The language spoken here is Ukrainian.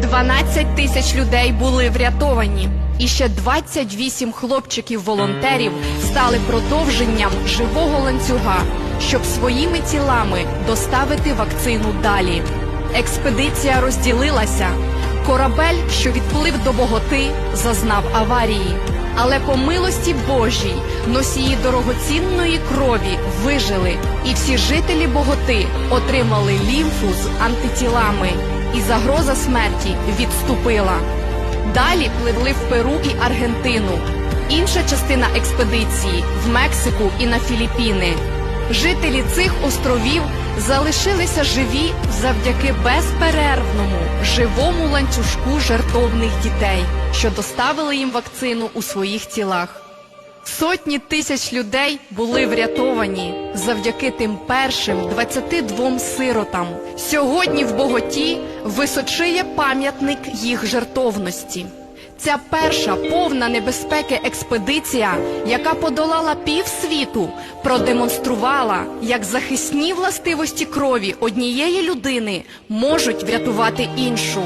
12 тисяч людей були врятовані. І ще 28 хлопчиків-волонтерів стали продовженням живого ланцюга, щоб своїми тілами доставити вакцину далі. Експедиція розділилася. Корабель, що відплив до Боготи, зазнав аварії. Але по милості Божій носії дорогоцінної крові вижили, і всі жителі Боготи отримали лімфу з антитілами, і загроза смерті відступила. Далі пливли в Перу і Аргентину. Інша частина експедиції в Мексику і на Філіппіни. Жителі цих островів залишилися живі завдяки безперервному живому ланцюжку жертовних дітей, що доставили їм вакцину у своїх тілах. Сотні тисяч людей були врятовані завдяки тим першим 22 сиротам. Сьогодні в Боготі височиє пам'ятник їх жертовності. Ця перша повна небезпеки експедиція, яка подолала півсвіту, продемонструвала, як захисні властивості крові однієї людини можуть врятувати іншу.